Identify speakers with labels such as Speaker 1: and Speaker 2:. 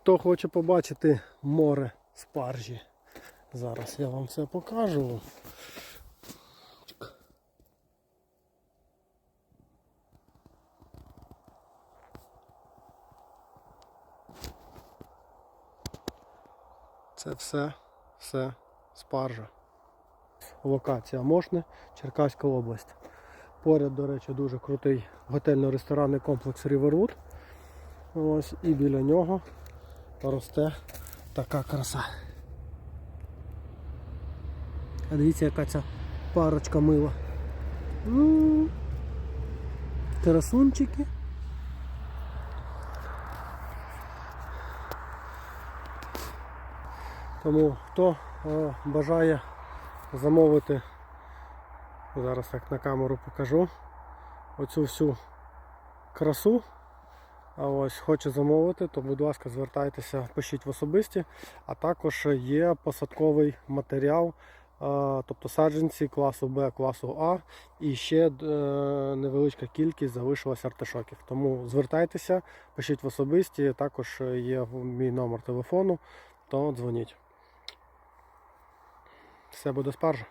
Speaker 1: Хто хоче побачити море спаржі, зараз я вам все покажу. Це все, все спаржа. Локація Мошне, Черкаська область. Поряд, до речі, дуже крутий готельно-ресторанний комплекс Riverwood. Ось і біля нього росте така краса. А дивіться, яка ця парочка мила. М, Красунчики. Тому хто е, бажає замовити, зараз як на камеру покажу, оцю всю красу. Ось хоче замовити, то будь ласка, звертайтеся, пишіть в особисті. А також є посадковий матеріал, тобто саджанці класу Б, класу А, і ще е, невеличка кількість залишилась артишоків. Тому звертайтеся, пишіть в особисті, також є мій номер телефону, то дзвоніть. Все буде спаржа.